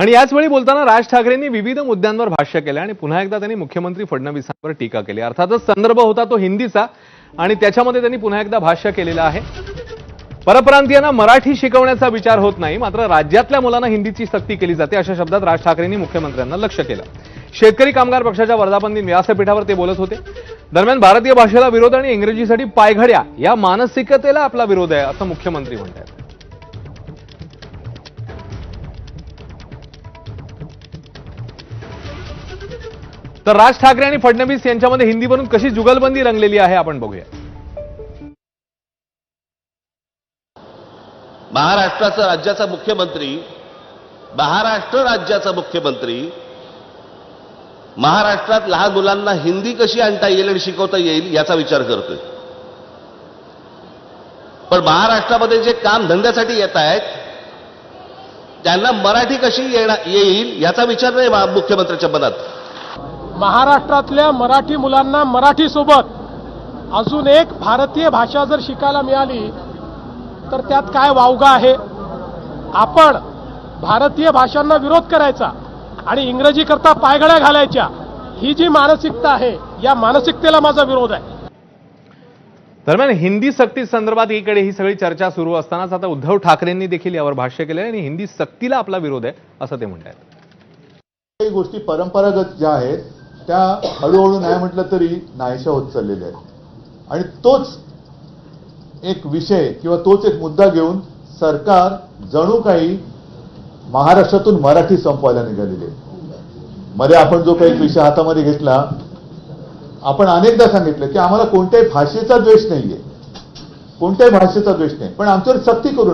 आणि याचवेळी बोलताना राज ठाकरेंनी विविध मुद्द्यांवर भाष्य केलं आणि पुन्हा एकदा त्यांनी मुख्यमंत्री फडणवीसांवर टीका केली. अर्थातच संदर्भ होता तो हिंदीचा आणि त्याच्यामध्ये त्यांनी पुन्हा एकदा भाष्य केलेलं आहे. परप्रांतीयांना मराठी शिकवण्याचा विचार होत नाही मात्र राज्यातल्या मुलांना हिंदीची सक्ती केली जाते अशा शब्दात राज ठाकरेंनी मुख्यमंत्र्यांना लक्ष केलं. शेतकरी कामगार पक्षाच्या वर्धापन दिन व्यासपीठावर ते बोलत होते. दरम्यान भारतीय भाषेला विरोध आणि इंग्रजीसाठी पायघड्या या मानसिकतेला आपला विरोध आहे असं मुख्यमंत्री म्हणतात तर राज ठाकरे आणि फडणवीस यांच्यामध्ये हिंदीवरून कशी जुगलबंदी रंगलेली आहे आपण बघूया. महाराष्ट्राचा राज्याचा मुख्यमंत्री महाराष्ट्र राज्याचा मुख्यमंत्री महाराष्ट्रात लहान मुलांना हिंदी कशी आणता येईल आणि शिकवता येईल याचा विचार करतोय. पण महाराष्ट्रामध्ये जे काम धंद्यासाठी येत आहेत त्यांना मराठी कशी येणार येईल याचा विचार नाही मुख्यमंत्र्यांच्या मुख्यमंत्र्याच्या मनात. महाराष्ट्रातल्या मराठी मुलांना मराठी सोबत अजून एक भारतीय भाषा जर शिकायला मिळाली तर त्यात काय वावगा आहे? आपण भारतीय भाषांना विरोध करायचा आणि इंग्रजी करता पायगड्या घालायच्या ही जी मानसिकता आहे या मानसिकतेला माझा विरोध आहे. दरम्यान हिंदी सक्ती संदर्भात एकीकडे ही सगळी चर्चा सुरू असतानाच आता उद्धव ठाकरेंनी देखील यावर भाष्य केलं आणि हिंदी सक्तीला आपला विरोध आहे असं ते म्हणतात काही गोष्टी परंपरागत ज्या आहेत त्या हळूहळू नाही म्हटलं तरी नाहीशा होत चाललेल्या आहेत. आणि तोच एक विषय किंवा तोच एक मुद्दा घेऊन सरकार जणू काही महाराष्ट्रातून मराठी संपवायला निघालेले आहे. मध्ये आपण जो काही विषय हातामध्ये घेतला आपण अनेकदा सांगितलं की आम्हाला कोणत्याही भाषेचा द्वेष नाहीये. कोणत्याही भाषेचा द्वेष नाही. पण आमच्यावर सक्ती करू